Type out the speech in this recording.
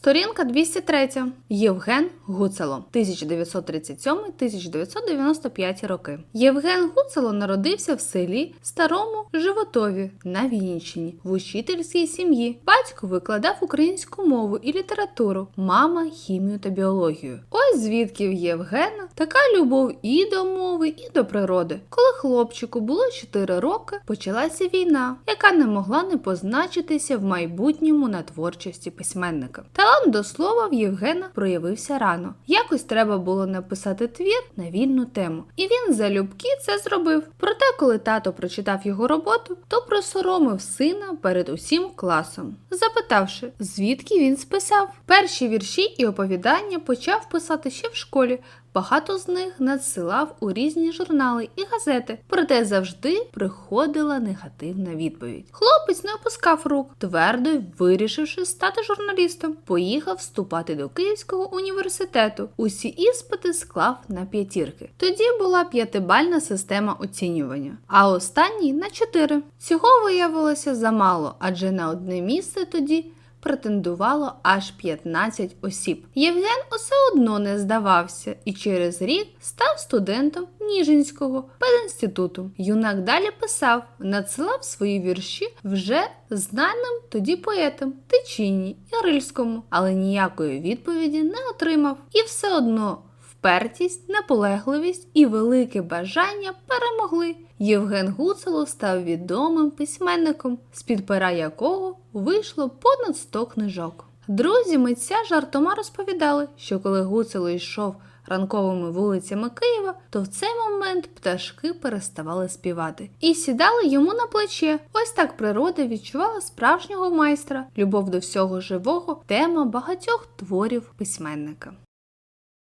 Сторінка 203. Євген Гуцело 1937-1995 роки. Євген Гуцело народився в селі Старому Животові на Вінниччині в учительській сім'ї. Батько викладав українську мову і літературу, мама хімію та біологію. Ось звідки в Євгена така любов і до мови, і до природи. Коли хлопчику було 4 роки, почалася війна, яка не могла не позначитися в майбутньому на творчості письменника. Талант до слова в Євгена проявився рано. Якось треба було написати твір на вільну тему, і він залюбки це зробив. Проте, коли тато прочитав його роботу, то просоромив сина перед усім класом, запитавши, звідки він списав. Перші вірші і оповідання почав писати ще в школі. Багато з них надсилав у різні журнали і газети, проте завжди приходила негативна відповідь. Хлопець не опускав рук, твердо вирішивши стати журналістом. Поїхав вступати до Київського університету. Усі іспити склав на п'ятірки. Тоді була п'ятибальна система оцінювання, а останній на чотири. Цього виявилося замало, адже на одне місце тоді претендувало аж 15 осіб. Євген усе одно не здавався і через рік став студентом Ніжинського пединституту. Юнак далі писав, надсилав свої вірші вже знаним тоді поетам Тичині і Рильському, але ніякої відповіді не отримав. І все одно впертість, наполегливість і велике бажання перемогли. Євген Гуцело став відомим письменником, з-під пера якого вийшло понад 100 книжок. Друзі митця жартома розповідали, що коли Гуцело йшов ранковими вулицями Києва, то в цей момент пташки переставали співати і сідали йому на плече. Ось так природа відчувала справжнього майстра. Любов до всього живого тема багатьох творів письменника.